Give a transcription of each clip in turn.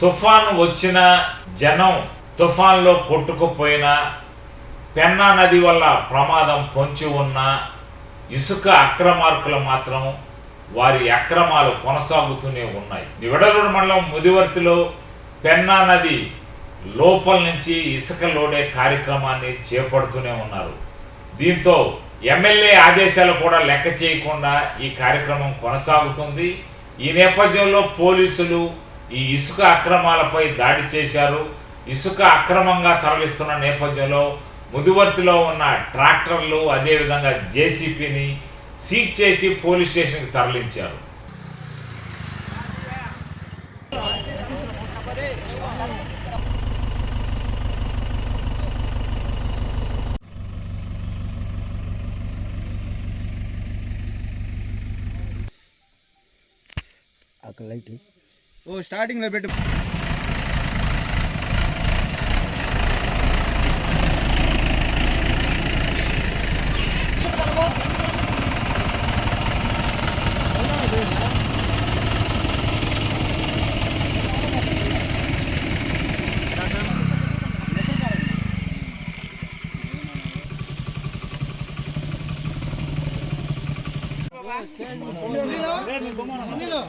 తుఫాన్ వచ్చిన జనం తుఫాన్లో కొట్టుకుపోయినా పెన్నా నది వల్ల ప్రమాదం పొంచి ఉన్న ఇసుక అక్రమార్కులు మాత్రం వారి అక్రమాలు కొనసాగుతూనే ఉన్నాయి. నివడలూరు మండలం ముదివర్తిలో పెన్నా నది లోపల నుంచి ఇసుక లోడే కార్యక్రమాన్ని చేపడుతూనే ఉన్నారు. దీంతో ఎమ్మెల్యే ఆదేశాలు కూడా లెక్క చేయకుండా ఈ కార్యక్రమం కొనసాగుతుంది. ఈ నేపథ్యంలో పోలీసులు ఈ ఇసుక అక్రమాలపై దాడి చేశారు. ఇసుక అక్రమంగా తరలిస్తున్న నేపథ్యంలో ముదివర్తిలో ఉన్న ట్రాక్టర్లు అదేవిధంగా జేసీపీని సీజ్ చేసి పోలీస్ స్టేషన్కి తరలించారు. అక్కడ లైట్ ஓ ஸ்டார்டிங்கில் a Danilo. Danilo.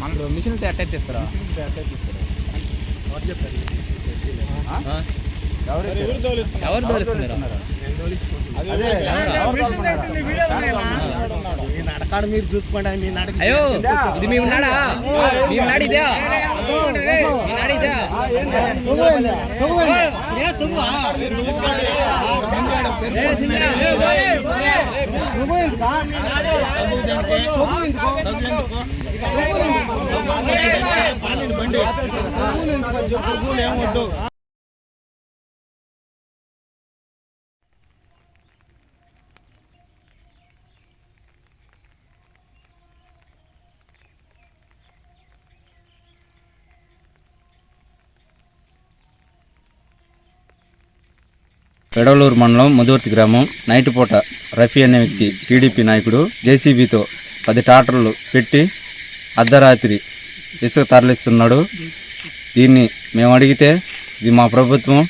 మనకు మిషన్ అటాచ్ చేస్తారా ఎవరు నడకాడ మీరు చూసుకోండి మీ నడక అయ్యో ఇది మేము నాడా మేము నాడి ఇదే మీ నాడి ఏమొద్దు పెడవలూరు మండలం మధువర్తి గ్రామం. నైట్ పూట రఫీ అనే వ్యక్తి టీడీపీ నాయకుడు జేసీబీతో పది టాటర్లు పెట్టి అర్ధరాత్రి ఇసుక తరలిస్తున్నాడు. దీన్ని మేము అడిగితే ఇది మా ప్రభుత్వం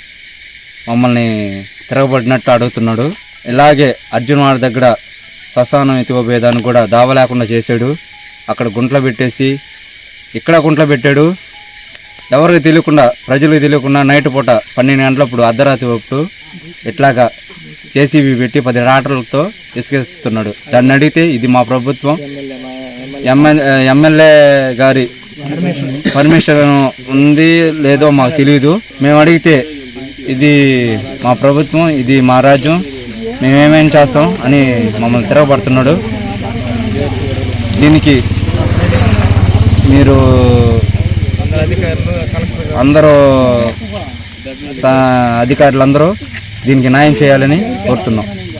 మమ్మల్ని తిరగబడినట్టు అడుగుతున్నాడు. ఇలాగే అర్జున్ వారి దగ్గర శ్మశానం ఎత్తుకోబోయేదాన్ని కూడా దావ లేకుండా చేశాడు. అక్కడ గుంట్లో పెట్టేసి ఇక్కడ గుంట్లో పెట్టాడు. ఎవరికి తెలియకుండా ప్రజలకు తెలియకుండా నైట్ పూట పన్నెండు గంటలప్పుడు అర్ధరాత్రి అప్పుడు ఇట్లాగా జేసీబీ పెట్టి పది రాటర్లతో ఇసుకెత్తున్నాడు దాన్ని అడిగితే ఇది మా ప్రభుత్వం. ఎమ్మెల్యే ఎమ్మెల్యే గారి పర్మిషన్ ఉంది లేదో మాకు తెలియదు మేము అడిగితే ఇది మా ప్రభుత్వం ఇది మా రాజ్యం మేమేమేం చేస్తాం అని మమ్మల్ని తిరగబడుతున్నాడు. దీనికి మీరు అందరూ అధికారులందరూ దీనికి న్యాయం చేయాలని కోరుతున్నాం.